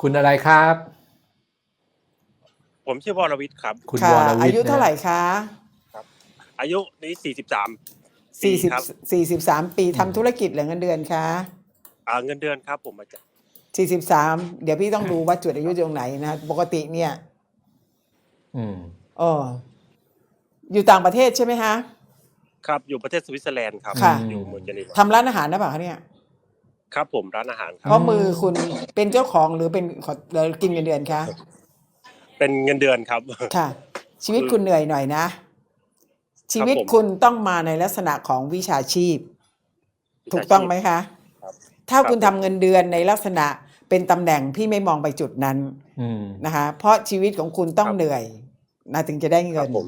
คุณอะไรครับ ผมชื่อวรวิทย์ครับ คุณค่ะวรวิทย์อายุเท่าไหร่นะคะอายุนี้สี่สิบสามสี่สิบครับสี่สิบสามปีทำธุรกิจหรือเงินเดือนคะอ่าเงินเดือนครับผมอาจารย์สี่สิบสามเดี๋ยวพี่ต้องดูว่าจุดอายุตรงไหนนะ ปกติเนี่ย อืมเอออยู่ต่างประเทศใช่ไหมคะ ครับอยู่ประเทศสวิตเซอร์แลนด์ครับค่ะ อยู่เมืองเจนีวาทำร้านอาหารนะเปล่าคะเนี่ย ครับผมร้านอาหารคเพรับราะมือคุณเป็นเจ้าของหรือเป็นขอหรือกินเงินเดือนคะเป็นเงินเดือนครับ ค่ะ ชีวิตคุณเหนื่อยหน่อยนะ ชีวิตคุณต้องมาในลักษณะของวิชาชีพ ถูกต้องไหมคะ ครับถ้าคุณทำเงินเดือนในลักษณะเป็นตำแหน่งพี่ไม่มองไปจุดนั้นอืม นะคะ เพราะชีวิตของคุณต้องครับเหนื่อยนะถึงจะได้คเงิรันบผม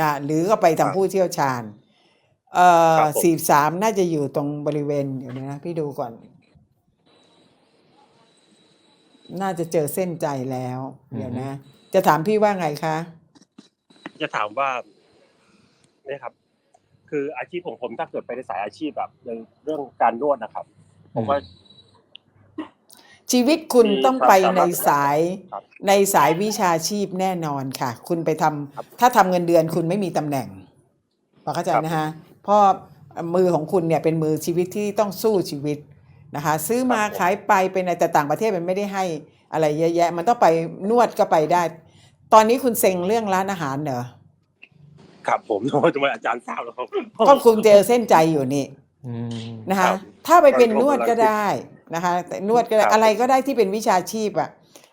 นะหรือก็ไปครัทำบผู้เชี่ยวชาญ เอ่อครับผม สี่สามน่าจะอยู่ตรงบริเวณเดี๋ยวนะพี่ดูก่อน น่าจะเจอเส้นใจแล้ว เดี๋ยวนะ จะถามพี่ว่าไงคะ จะถามว่าเนี่ยครับ คืออาชีพของผมถ้าเกิดไปในสายอาชีพแบบในเรื่องการนวดนะครับ ผมว่า ชีวิตคุณมีต้องไปความสามารถในสายครับในสายวิชาชีพแน่นอนค่ะ คุณไปทำครับถ้าทำเงินเดือนคุณไม่มีตำแหน่งพอเข้าใจครับ นะฮะเพราะมือของคุณเนี่ยเป็นมือชีวิตที่ต้องสู้ชีวิต นะคะซื้อมาครับผมขายไปเป็นอะไรแต่ต่างประเทศมันไม่ได้ให้อะไรเยอะแยะ มันต้องไปนวดก็ไปได้ ตอนนี้คุณเซ็งเรื่องร้านอาหารเหรอครับผมทำไมอาจารย์ทราบแล้วครับก็คุณเจอเส้นใจอยู่นี่อืมนะครัคะบถ้าไปเป็นผมนวดก็กำลังคิดได้นะคะแต่นวดก็ได้ครับอะไรก็ได้ที่เป็นวิชาชีพอะ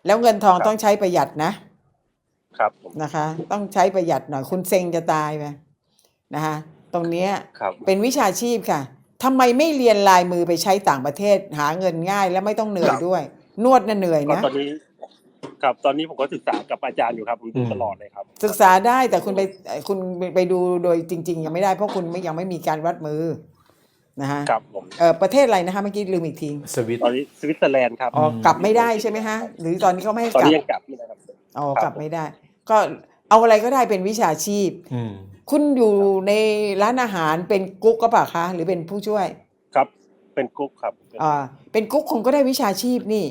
แล้วเงินทองครับต้องใช้ประหยัดนะ ครับผมนะคะ ต้องใช้ประหยัดหน่อยคุณเซ็งจะตายไปนะคะ ตรงเนี้ยครับเป็นวิชาชีพค่ะ ทำไมไม่เรียนลายมือไปใช้ต่างประเทศ หาเงินง่ายและไม่ต้องเหนื่อยครับด้วย นวดน่ะเหนื่อยก็นะ ตอนนี้ครับตอนนี้ผมก็ศึกษากับอาจารย์อยู่ครับผมดูตลอดเลยครับ ศึกษาได้แต่คุณไปเอ่อคุณไปดูโดยจริง ๆ ยังไม่ได้เพราะคุณไม่ยังไม่มีการวัดมือนะคะครับผมเออประเทศอะไรนะคะเมื่อกี้ลืมอีกทีสวิตตอนนี้สวิตเซอร์แลนด์ครับอ๋อกลับไม่ได้ใช่ไหมฮะ หรือตอนนี้เขาไม่ให้ตอนกลับนี้ยังกลับไม่ได้ครับอ๋อครับกลับไม่ได้ ก็เอาอะไรก็ได้เป็นวิชาชีพอืม คุณอยู่ในร้านอาหารเป็นกุ๊กก็ปล่ะคะ หรือเป็นผู้ช่วย ครับ เป็นกุ๊กครับอ่าเป็นกุ๊กคงก็ได้วิชาชีพนี่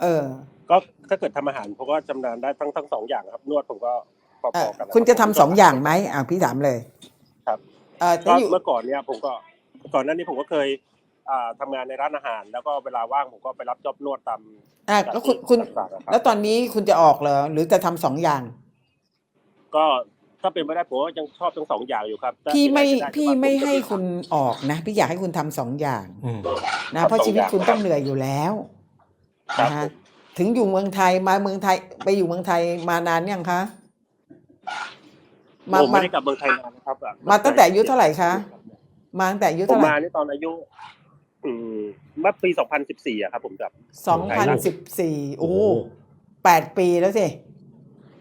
เออ ก็ถ้าเกิดทำอาหารผมก็จำนานได้ทั้งทั้งสองอย่างครับ นวดผมก็พอเอ่อๆกันนรับคุณจะทำสองอย่างไหมอ่าพี่ถามเลย ครับเออก็ถ้าอยู่เมื่อก่อนเนี่ยผมก็ก่อนหน้านี้ผมก็เคยอ่าทำงานในร้านอาหาร แล้วก็เวลาว่างผมก็ไปรับจ็อบนวดตามอ่าแล้วคุณคุณต่างๆอะครับแล้วตอนนี้คุณจะออกเหรอหรือจะทำสองอย่าง ก็ ถ้าเป็นไปได้ผมก็ยังชอบทั้งสองอย่างอยู่ครับถ้าพี่ไม่เป็นปด้พี่ก็ไม่จะให้คุณออกนะ พี่อยากให้คุณทำสองอย่างอืมนะเพราะชีวิตคุณต้องเหนื่อยอยู่แล้วครับนะผฮะมถึงอยู่เมืองไทยมาเมืองไทย ไปอยู่เมืองไทยมานานยังคะมาผมมาไม่ได้กลับเมืองไทยนานนะครับอะมาตั้งแต่อายุเท่าไหร่คะมาตั้งแต่อายุผมเท่าไหร่มานี่ตอนอายุอืมเมื่อปี2014อะครับผมกลับสองพันสิบสี่โอ้โหแปดปีแล้วสิ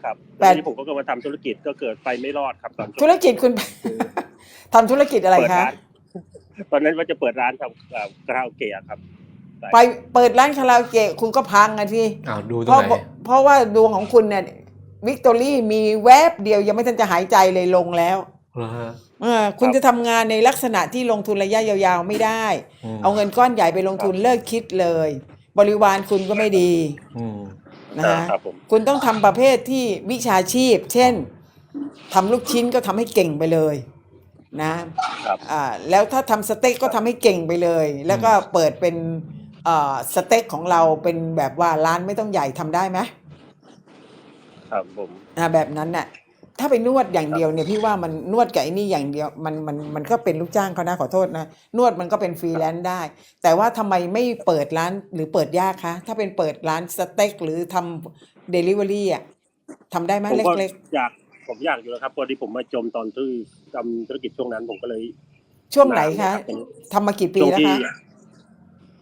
ครับแปดทีนี้ผมก็มาทำธุรกิจก็เกิดไปไม่รอดครับตอนช่วงธุรกิจคุณ ทำธุรกิจอะไรเปิดคะ ร้าน ตอนนั้นว่าจะเปิดร้านทำเอ่อคาราโอเกะครับ ไปเปิดร้านคาราโอเกะคุณก็พังอะที่อ้าวดูตเพรงราะไหนเพราะว่าดวงของคุณเนี่ยวิกตอรี่มีแวบเดียวยังไม่ทันจะหายใจเลยลงแล้วเหรอฮะเออคุณจะทำงานในลักษณะที่ลงทุนระยะยาวๆไม่ได้ มเอาเงินก้อนใหญ่ไปลงทุนเลิกคิดเลย บริวารคุณก็ไม่ดี อืม นะฮะครับผมคุณต้องทำประเภทที่วิชาชีพ เช่นทำลูกชิ้นก็ทำให้เก่งไปเลยนะครับอ่าแล้วถ้าทำสเต็กก็ทำให้เก่งไปเลย แล้วก็เปิดเป็นเอ่อสเต็กของเราเป็นแบบว่าร้านไม่ต้องใหญ่ทำได้ไหมครับผม อ่าแบบนั้นน่ะ ถ้าไปนวดอย่างเดียวเนี่ยพี่ว่ามันนวดกับไอ้นี่อย่างเดียวมันมันมันก็เป็นลูกจ้างเขานะขอโทษนะนวดมันก็เป็นฟรีแลนซ์ได้ แต่ว่าทำไมไม่เปิดร้านหรือเปิดยากคะถ้าเป็นเปิดร้านสเต็กหรือทำเดลิเวอรี่อะทำได้ไหมผมก็เล็กอยากผมอยากอยู่แล้วครับพอดีผมมาจมตอนที่ทำธุรกิจช่วงนั้นผมก็เลยๆช่วงไหนคะรับเป็นทำมากี่ปีช่วงแล้วที่คะ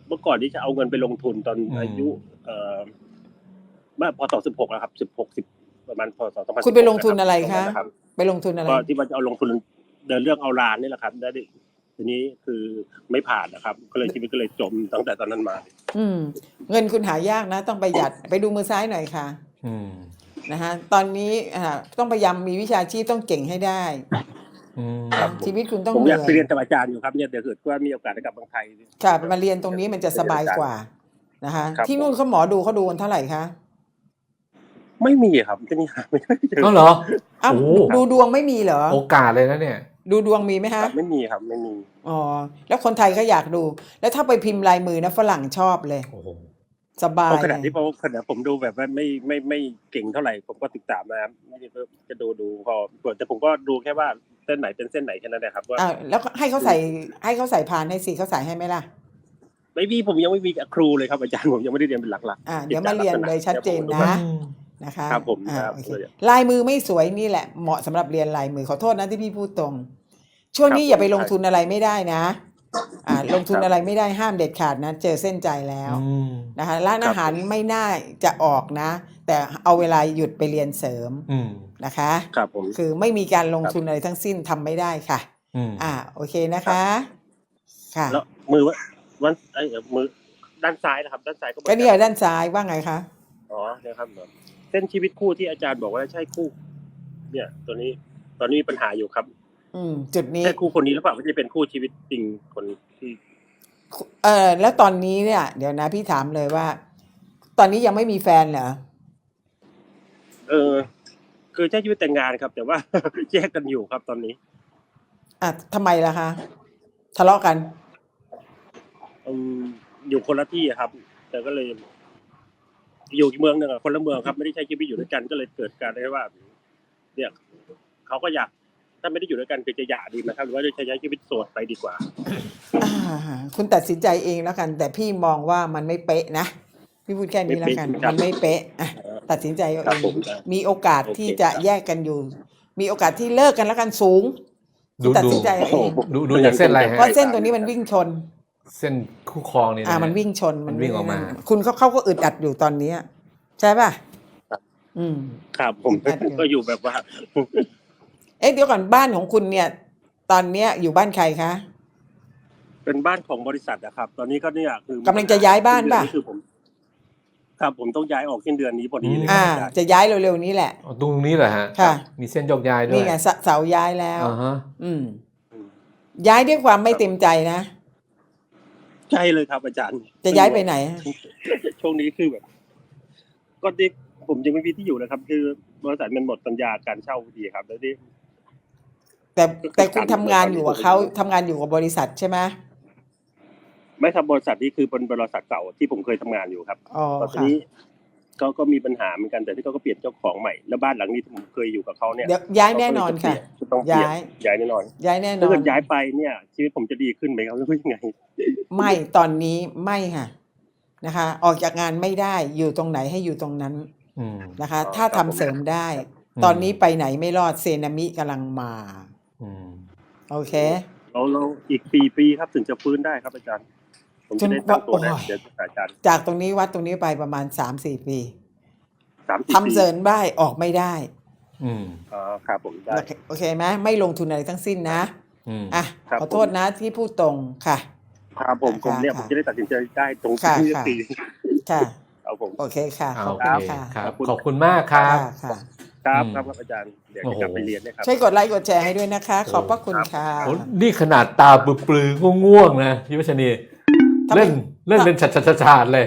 เมื่อก่อนที่จะเอาเงินไปลงทุนตอนอายุ เอ่อเมื่อพศสิบหกแล้วครับสิบหกสิบ ประมาณพศสองพันคุณไปลงทุนอะไรคะรับไปลงทุนอะไรก็ที่ว่าจะเอาลงทุนเดินเรื่องเอาลานนี่แหละครับได้วทีนี้คือไม่ผ่านนะครับ ก็เลยชีวิตก็เลยจมตั้งแต่ตอนนั้นมา อืม เงินคุณหายากนะ ต้องประหยัดไปดูมือซ้ายหน่อยค่ะ อืมนะฮะตอนนี้อ่าต้องพยายามมีวิชาชีพต้องเก่งให้ได้อืมครับชีวิตคุณต้องผมเหอยากนื่ไปเรียอนยกับอาจารย์อยู่ครับเนี่ยเดี๋ยวเกิดว่ามีโอกาสได้กลับเมืองไทยค่ะมาเรียนตรงนี้มันจะสบายกว่านะคะครับที่นู่นเขาหมอดูเขาดูกันเท่าไหร่คะ ไม่มีครับที่นี่หาไม่ได้เจอก็เหรออ้าวโอ้ดูดวงไม่มีเหรอ โอกาสเลยนะเนี่ย ดูดวงมีไหมคฮะรับไม่มีครับไม่มี อ๋อ แล้วคนไทยก็อยากดู แล้วถ้าไปพิมพ์ลายมือนะฝรั่งชอบเลย โอ้โห สบายเพราะขณะที่ผมขณะผมดูแบบว่าไม่ไม่ไม่เก่งเท่าไหร่ ผมก็ติดตามนะครับไม่ได้จะดูดูพอแต่ผมก็ดูแค่ว่าเส้นไหนเป็นเส้นไหนแค่นั้นนะครับว่าอ่าแล้วก็ให้เขาใส่ให้เขาใส่พานให้สิเขาใส่ให้ไหมล่ะ ไม่มีผมยังไม่มีครูเลยครับอาจารย์ผมยังไม่ได้เรียนเป็นหลักๆอ่าเดี๋ยวมาเรียนเลยชัดเจนนะ นะคะครับผมอ่าครับโอเคลายมือไม่สวยนี่แหละเหมาะสำหรับเรียนลายมือขอโทษนะที่พี่พูดตรง ช่วงนี้ครับอย่าไปผมลงทุนอะไรไม่ได้นะ อ่า ลงทุนอะไรไม่ได้ห้ามเด็ดขาดนะ เจอเส้นใจแล้วอืมนะคะร้านอาหารไม่น่าจะออกนะ แต่เอาเวลาหยุดไปเรียนเสริมอืมนะคะ ครับผม คือไม่มีการลงทุนอะไรทั้งสิ้นทำไม่ได้ค่ะ อืมอ่าโอเคนะคะ ค่ะแล้วมือว่าวันไอ้ยมือด้านซ้ายนะครับ ด้านซ้ายก็หมือก็เนี่ยด้านซ้ายว่าไงคะ อ๋อเนี่ยครับเส้นชีวิตคู่ที่อาจารย์บอกว่าใช่คู่ เนี่ย ตัวนี้ตอนนี้มีปัญหาอยู่ครับ อืม จุดนี้ใช่คู่คนนี้หรือเปล่าว่าจะเป็นคู่ชีวิตจริงคนที่ เออแล้วตอนนี้เนี่ย เดี๋ยวนะพี่ถามเลยว่า ตอนนี้ยังไม่มีแฟนเหรอเออ คือใช้ชีวิตแต่งงานครับ แต่ว่า แยกกันอยู่ครับตอนนี้ อะทำไมล่ะคะทะเลาะกันอืมอยู่คนละที่อะครับ แต่ก็เลย อยู่อีกเมืองหนึ่งอะคนละเมืองครับไม่ได้ใช้ชีวิตอยู่ด้วยกันก็เลยเกิดการได้ว่าเนี่ยเขาก็อยากถ้าไม่ได้อยู่ด้วยกันคือจะหย่าดีไหมครับหรือว่าจะใช้ชีวิตโสดไปดีกว่า อ่าคุณตัดสินใจเองแล้วกัน แต่พี่มองว่ามันไม่เป๊ะนะ พี่พูดแค่นี้แล้วกัน ไม่เป๊ะครับมันไม่เป๊ะอะตัดสินใจเอาครัเอบงผมมีโอกาสโอเคที่จะครับ แยกกันอยู่ มีโอกาสที่เลิกกันแล้วกันสูงดูตัดดูสินใจเอาเองดูดูจากเส้นอะไรฮะเพราะเส้นตัวนี้มันวิ่งชน เส้นคู่ครองนี่นะอ่ามันวิ่งชนมันวิ่งออกมา คุณเขาเขาก็อึดอัดอยู่ตอนเนี้ยใช่ป่ะครับอืม ครับผมแป๊บเดียว ก็อยู่แบบว่า เอ๊ะเดี๋ยวก่อนบ้านของคุณเนี่ย ตอนเนี้ยอยู่บ้านใครคะ เป็นบ้านของบริษัทนะครับ ตอนนี้ก็เนี่ยคือกำลังจะย้ายบ้านป่ะสิ้เดือคือผมครับผมต้องย้ายออกสิ้นเดือนนี้พอดีเลยอ่า ครับอาจารย์จะย้ายเร็วๆนี้แหละ อ๋อตรงนี้เหรอฮะค่ะ มีเส้นโยกย้ายด้วยนี่ไงเสเสาย้ายแล้ว อ่าฮะอืมอืม ย้ายด้วยความไม่เต็มใจนะ ใช่เลยครับอาจารย์ จะย้ายไปไหน ช่วงนี้คือแบบ ก็ที่ผมยังไม่มีที่อยู่นะครับ คือบริษัทมันหมดสัญญาการเช่าพอดีครับแล้วที่แต่แต่คุณทำงานอยู่กับเขาทำงานอยู่กับบริษัทใช่ไหมไม่ทำบริษัทนี้คือเป็นบริษัทเก่าที่ผมเคยทำงานอยู่ครับอ๋อตอนค่ะนี้ เขาก็มีปัญหาเหมือนกันแต่ที่เขาก็เปลี่ยนเจ้าของใหม่แล้วบ้านหลังนี้ที่ผมเคยอยู่กับเขาเนี่ยเดี๋ยวย้ายแน่นอนค่ะก็ต้องเปลี่ยนย้ายย้ายแน่นอน ย้ายแน่นถ้าอเกินดย้ายไปเนี่ยชีวิตผมจะดีขึ้นไหมครับหรือว่ายังไง ไม่ตอนนี้ไม่ค่ะนะคะ ออกจากงานไม่ได้อยู่ตรงไหนให้อยู่ตรงนั้นอืมนะคะอ๋อถ้าครัทำบผมเสริมได้อืมตอนนี้ไปไหนไม่รอดเซนามิกำลังมาอืมโอเคเราเราอีกปีปีครับถึงจะฟื้นได้ครับอาจารย์ ผมจะได้ตั้งตัวได้จนว่าโอ้ยเดี๋ยวอาจารย์จากตรงนี้วัดตรงนี้ไปประมาณสามสี่ปีสามทำเสริมได้ออกไม่ได้อืมอ๋อครับผมได้โอเคโอเคไหมไม่ลงทุนอะไรทั้งสิ้นนะอืมอะครับ ขอโทษนะที่พูดตรงค่ะ ครับผมผมเนี่ยค่ะผมจะได้ตัดสินใจได้ตรงค่ะที่ค่ะปีค่ะ เอาผม โอเคค่ะเอาขอบโอคุณเคค่ะครับ ขอบคุณขอบคุณมากครับ ค่ะค่ะครับอืมครับครับอาจารย์เดี๋ยวโอ้จะโหกลับไปเรียนนะครับ ช่วยกดไลค์กดแชร์ให้ด้วยนะคะ ขอบพระคุณค่ะ โอ้นี่ขนาดตาปลือๆง่วงๆนะพี่วัชนีทำไม เล่นเล่นเป็นฉัดๆๆๆเลย